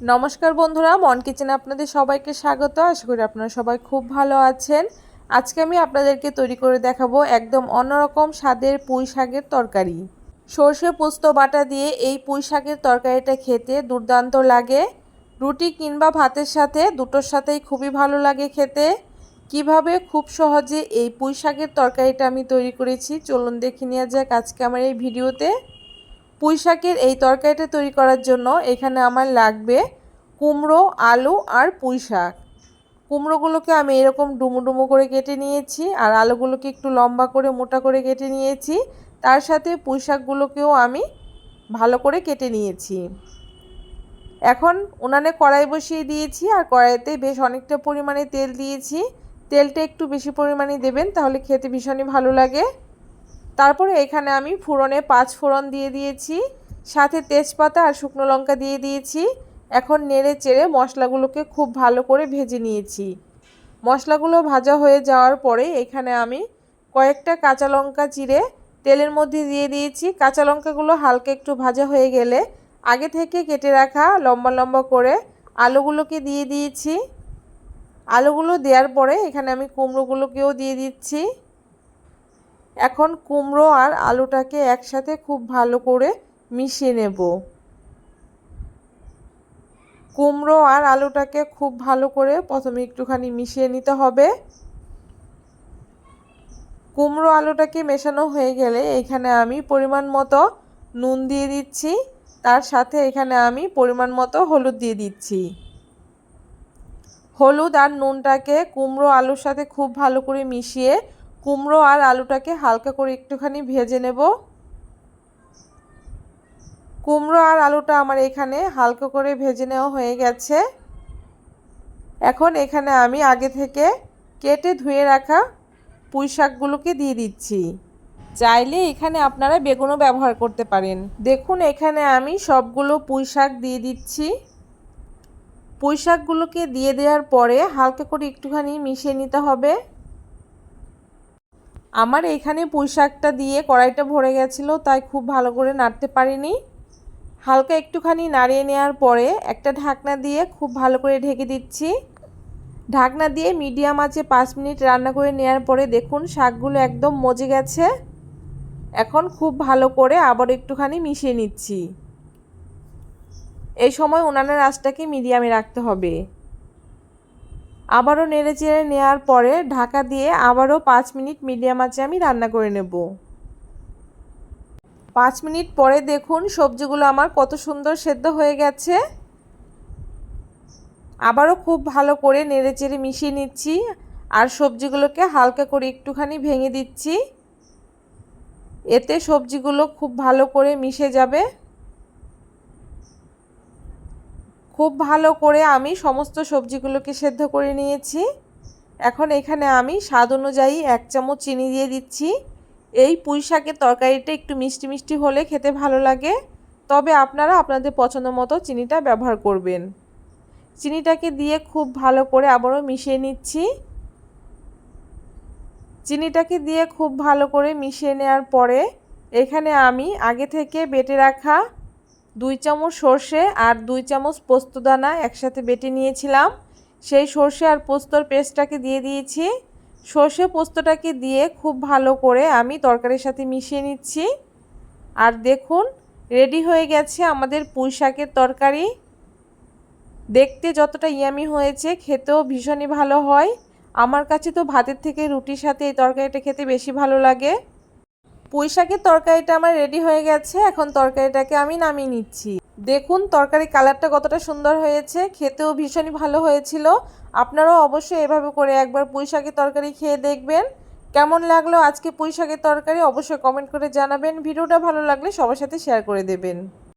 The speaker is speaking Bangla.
নমস্কার বন্ধুরা, মন কিচেনে আপনাদের সবাইকে স্বাগত। আশা করি আপনারা সবাই খুব ভালো আছেন। আজকে আমি আপনাদেরকে তৈরি করে দেখাবো একদম অন্যরকম স্বাদের পুঁই শাকের তরকারি। সর্ষে পোস্ত বাটা দিয়ে এই পুঁই শাকের তরকারিটা খেতে দুর্দান্ত লাগে। রুটি কিংবা ভাতের সাথে দুটোর সাথেই খুবই ভালো লাগে খেতে। কীভাবে খুব সহজে এই পুঁই শাকের তরকারিটা আমি তৈরি করেছি, চলুন দেখে নেওয়া যাক আজকে আমার এই ভিডিওতে। পুঁই শাকের এই তরকারিটা তৈরি করার জন্য এখানে আমার লাগবে কুমড়ো, আলু আর পুঁই শাক কুমড়োগুলোকে আমি এরকম ডুমো ডুমো করে কেটে নিয়েছি আর আলুগুলোকে একটু লম্বা করে মোটা করে কেটে নিয়েছি। তার সাথে পুঁই শাকগুলোকেও আমি ভালো করে কেটে নিয়েছি। এখন উনানে কড়াই বসিয়ে দিয়েছি আর কড়াইতে বেশ অনেকটা পরিমাণে তেল দিয়েছি। তেলটা একটু বেশি পরিমাণে দেবেন তাহলে খেতে ভীষণই ভালো লাগে। তারপরে এখানে আমি ফোড়নে পাঁচ ফোড়ন দিয়ে দিয়েছি, সাথে তেজপাতা আর শুকনো লঙ্কা দিয়ে দিয়েছি। এখন নেড়ে চেড়ে মশলাগুলোকে খুব ভালো করে ভেজে নিয়েছি। মশলাগুলো ভাজা হয়ে যাওয়ার পরে এখানে আমি কয়েকটা কাঁচা লঙ্কা চিড়ে তেলের মধ্যে দিয়ে দিয়েছি। কাঁচা লঙ্কাগুলো হালকা একটু ভাজা হয়ে গেলে আগে থেকে কেটে রাখা লম্বা লম্বা করে আলুগুলোকে দিয়ে দিয়েছি। আলুগুলো দেওয়ার পরে এখানে আমি কুমড়োগুলোকেও দিয়ে দিচ্ছি। এখন কুমড়ো আর আলুটাকে একসাথে খুব ভালো করে মিশিয়ে নেব। কুমড়ো আর আলুটাকে খুব ভালো করে প্রথমে একটুখানি মিশিয়ে নিতে হবে। কুমড়ো আলুটাকে মেশানো হয়ে গেলে এখানে আমি পরিমাণ মতো নুন দিয়ে দিচ্ছি। তার সাথে এখানে আমি পরিমাণ মতো হলুদ দিয়ে দিচ্ছি। হলুদ আর নুনটাকে কুমড়ো আলুর সাথে খুব ভালো করে মিশিয়ে কুমড়ো আর আলুটাকে হালকা করে একটুখানি ভেজে নেব। কুমড়ো আর আলুটা আমার এখানে হালকা করে ভেজে নেওয়া হয়ে গেছে। এখন এখানে আমি আগে থেকে কেটে ধুয়ে রাখা পুঁই শাকগুলোকে দিয়ে দিচ্ছি। চাইলে এখানে আপনারা বেগুনও ব্যবহার করতে পারেন। দেখুন, এখানে আমি সবগুলো পুঁই শাক দিয়ে দিচ্ছি। পুঁই শাকগুলোকে দিয়ে দেওয়ার পরে হালকা করে একটুখানি মিশিয়ে নিতে হবে। আমার এখানে পুঁই শাকটা দিয়ে কড়াইটা ভরে গেছিল, তাই খুব ভালো করে নাড়তে পারিনি। হালকা একটুখানি নাড়িয়ে নেওয়ার পরে একটা ঢাকনা দিয়ে খুব ভালো করে ঢেকে দিচ্ছি। ঢাকনা দিয়ে মিডিয়াম আঁচে পাঁচ মিনিট রান্না করে নেওয়ার পরে দেখুন শাকগুলো একদম মজে গেছে। এখন খুব ভালো করে আবার একটুখানি মিশিয়ে নিচ্ছি। এই সময় উনানের আঁচটাকে মিডিয়ামে রাখতে হবে। আবারও নেড়ে চেড়ে নেওয়ার পরে ঢাকা দিয়ে আবারও পাঁচ মিনিট মিডিয়াম আঁচে আমি রান্না করে নেব। পাঁচ মিনিট পরে দেখুন সবজিগুলো আমার কত সুন্দর সেদ্ধ হয়ে গেছে। আবারও খুব ভালো করে নেড়ে চেড়ে মিশিয়ে নিচ্ছি আর সবজিগুলোকে হালকা করে একটুখানি ভেঙে দিচ্ছি। এতে সবজিগুলো খুব ভালো করে মিশে যাবে। খুব ভালো করে আমি সমস্ত সবজিগুলোকে সেদ্ধ করে নিয়েছি। এখন এখানে আমি স্বাদ অনুযায়ী এক চামচ চিনি দিয়ে দিচ্ছি। এই পুঁই শাকের তরকারিটা একটু মিষ্টি মিষ্টি হলে খেতে ভালো লাগে। তবে আপনারা আপনাদের পছন্দ মতো চিনিটা ব্যবহার করবেন। চিনিটাকে দিয়ে খুব ভালো করে আবারও মিশিয়ে নিচ্ছি। চিনিটাকে দিয়ে খুব ভালো করে মিশিয়ে নেওয়ার পরে এখানে আমি আগে থেকে বেটে রাখা দুই চামচ সর্ষে আর দুই চামচ পোস্তদানা একসাথে বেটে নিয়েছিলাম। সেই সর্ষে আর পোস্তর পেস্টটাকে দিয়ে দিয়েছি। সর্ষে পোস্তটাকে দিয়ে খুব ভালো করে আমি তরকারির সাথে মিশিয়ে নিচ্ছি। আর দেখুন, রেডি হয়ে গেছে আমাদের পুঁই শাকের তরকারি। দেখতে যতটা ইয়ামি হয়েছে, খেতেও ভীষণই ভালো হয়। আমার কাছে তো ভাতের থেকে রুটির সাথে এই তরকারিটা খেতে বেশি ভালো লাগে। পুঁই তরকারিটা আমার রেডি হয়ে গেছে, এখন তরকারিটাকে আমি নামিয়ে নিচ্ছি। দেখুন, তরকারি কালারটা কতটা সুন্দর হয়েছে, খেতেও ভীষণই ভালো হয়েছিল। আপনারাও অবশ্যই এভাবে করে একবার পুঁই তরকারি খেয়ে দেখবেন। কেমন লাগল আজকে পুঁই শাকের তরকারি? অবশ্যই কমেন্ট করে জানাবেন। ভিডিওটা ভালো লাগলে সবার সাথে শেয়ার করে দেবেন।